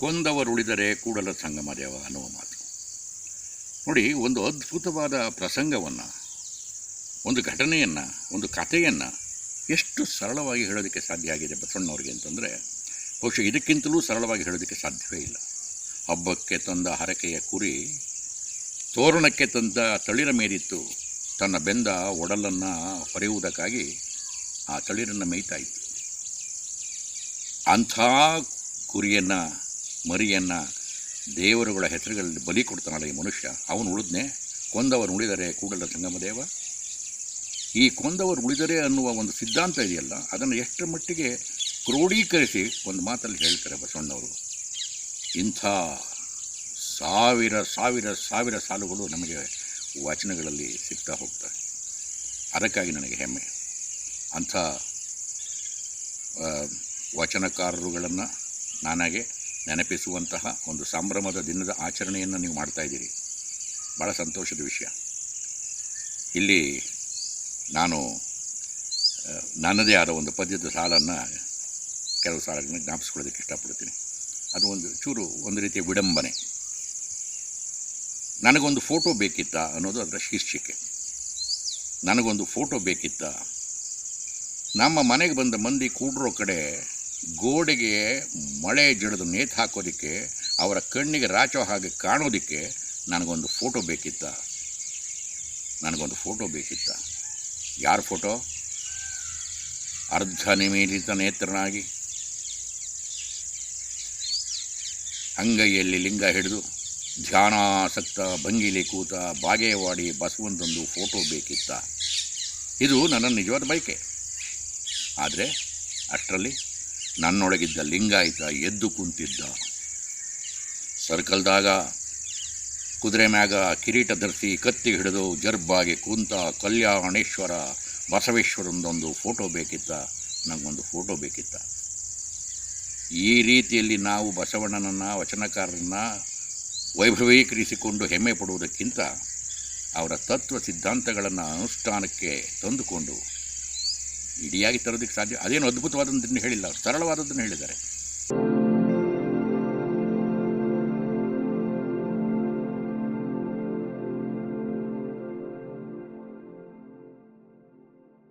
ಕೊಂದವರುಳಿದರೆ ಕೂಡಲ ಸಂಗಮ ದೇವ ಅನ್ನುವ ಮಾತು. ನೋಡಿ, ಒಂದು ಅದ್ಭುತವಾದ ಪ್ರಸಂಗವನ್ನು, ಒಂದು ಘಟನೆಯನ್ನು, ಒಂದು ಕಥೆಯನ್ನು ಎಷ್ಟು ಸರಳವಾಗಿ ಹೇಳೋದಕ್ಕೆ ಸಾಧ್ಯ ಆಗಿದೆ ಬಸವಣ್ಣವ್ರಿಗೆ ಅಂತಂದರೆ, ಬಹುಶಃ ಇದಕ್ಕಿಂತಲೂ ಸರಳವಾಗಿ ಹೇಳೋದಕ್ಕೆ ಸಾಧ್ಯವೇ ಇಲ್ಲ. ಹಬ್ಬಕ್ಕೆ ತಂದ ಹರಕೆಯ ಕುರಿ, ತೋರಣಕ್ಕೆ ತಂದ ತಳಿರ ಮೇರಿತ್ತು ತನ್ನ ಬೆಂದ ಒಡಲನ್ನು ಹೊರೆಯುವುದಕ್ಕಾಗಿ ಆ ತಳಿರನ್ನು ಮೇಯ್ತಾ ಇತ್ತು. ಅಂಥ ಕುರಿಯನ್ನು, ಮರಿಯನ್ನು ದೇವರುಗಳ ಹೆಸರುಗಳಲ್ಲಿ ಬಲಿ ಕೊಡ್ತಾನಲ್ಲ ಈ ಮನುಷ್ಯ. ಅವನು ಉಳಿದ್ನೆ? ಕೊಂದವರು ಉಳಿದರೆ ಕೂಡಲ ಸಂಗಮದೇವ? ಈ ಕೊಂದವರು ಉಳಿದರೆ ಅನ್ನುವ ಒಂದು ಸಿದ್ಧಾಂತ ಇದೆಯಲ್ಲ, ಅದನ್ನು ಎಷ್ಟರ ಮಟ್ಟಿಗೆ ಕ್ರೋಢೀಕರಿಸಿ ಒಂದು ಮಾತಲ್ಲಿ ಹೇಳ್ತಾರೆ ಬಸವಣ್ಣವರು. ಇಂಥ ಸಾವಿರ ಸಾವಿರ ಸಾವಿರ ಸಾಲುಗಳು ನಮಗೆ ವಚನಗಳಲ್ಲಿ ಸಿಗ್ತಾ ಹೋಗ್ತವೆ. ಅದಕ್ಕಾಗಿ ನನಗೆ ಹೆಮ್ಮೆ. ಅಂಥ ವಚನಕಾರರುಗಳನ್ನು ನನಗೆ ನೆನಪಿಸುವಂತಹ ಒಂದು ಸಂಭ್ರಮದ ದಿನದ ಆಚರಣೆಯನ್ನು ನೀವು ಮಾಡ್ತಾ ಇದ್ದೀರಿ. ಭಾಳ ಸಂತೋಷದ ವಿಷಯ. ಇಲ್ಲಿ ನಾನು ನನ್ನದೇ ಆದ ಒಂದು ಪದ್ಯದ ಸಾಲನ್ನು ಕೆಲವು ಸಾಲಗಳನ್ನು ಜ್ಞಾಪಿಸ್ಕೊಳ್ಳೋದಕ್ಕೆ ಇಷ್ಟಪಡ್ತೀನಿ ಅದು ಒಂದು ಚೂರು ಒಂದು ರೀತಿಯ ವಿಡಂಬನೆ. ನನಗೊಂದು ಫೋಟೋ ಬೇಕಿತ್ತ ಅನ್ನೋದು ಅದರ ಶೀರ್ಷಿಕೆ. ನನಗೊಂದು ಫೋಟೋ ಬೇಕಿತ್ತ. ನಮ್ಮ ಮನೆಗೆ ಬಂದ ಮಂದಿ ಕೂಡ್ರೋ ಕಡೆ ಗೋಡೆಗೆ ಮಳೆ ಜಡಿದು ನೇತು ಹಾಕೋದಕ್ಕೆ, ಅವರ ಕಣ್ಣಿಗೆ ರಾಚೋ ಹಾಗೆ ಕಾಣೋದಕ್ಕೆ ನನಗೊಂದು ಫೋಟೋ ಬೇಕಿತ್ತ? ನನಗೊಂದು ಫೋಟೋ ಬೇಕಿತ್ತ? ಯಾರ ಫೋಟೋ? ಅರ್ಧ ನಿಮಿಲಿತ ನೇತ್ರನಾಗಿ. ಅಂಗೈಯಲ್ಲಿ ಲಿಂಗ ಹಿಡಿದು, ಧ್ಯಾನಾಸಕ್ತ ಬಂಗಿಲಿ ಕೂತ ಬಾಗೇವಾಡಿ ಬಸವಂತಂದು ಫೋಟೋ ಬೇಕಿತ್ತ? ಇದು ನನ್ನ ನಿಜವಾದ ಬಯಕೆ. ಆದರೆ ಅಷ್ಟರಲ್ಲಿ ನನ್ನೊಳಗಿದ್ದ ಲಿಂಗಾಯಿತ ಎದ್ದು ಕುಂತಿದ್ದ. ಸರ್ಕಲ್ದಾಗ ಕುದುರೆ ಮ್ಯಾಗ ಕಿರೀಟ ಧರಿಸಿ ಕತ್ತಿ ಹಿಡಿದು ಜರ್ಬಾಗಿ ಕುಂತ ಕಲ್ಯಾಣೇಶ್ವರ ಬಸವೇಶ್ವರಂದೊಂದು ಫೋಟೋ ಬೇಕಿತ್ತ? ನನಗೊಂದು ಫೋಟೋ ಬೇಕಿತ್ತ? ಈ ರೀತಿಯಲ್ಲಿ ನಾವು ಬಸವಣ್ಣನನ್ನು, ವಚನಕಾರರನ್ನು ವೈಭವೀಕರಿಸಿಕೊಂಡು ಹೆಮ್ಮೆ ಪಡುವುದಕ್ಕಿಂತ ಅವರ ತತ್ವ ಸಿದ್ಧಾಂತಗಳನ್ನು ಅನುಷ್ಠಾನಕ್ಕೆ ತಂದುಕೊಂಡು ಇಡಿಯಾಗಿ ತರೋದಕ್ಕೆ ಸಾಧ್ಯ ಅದೇನು ಅದ್ಭುತವಾದದ್ದನ್ನು ಹೇಳಿಲ್ಲ ಸರಳವಾದದ್ದನ್ನು ಹೇಳಿದ್ದಾರೆ.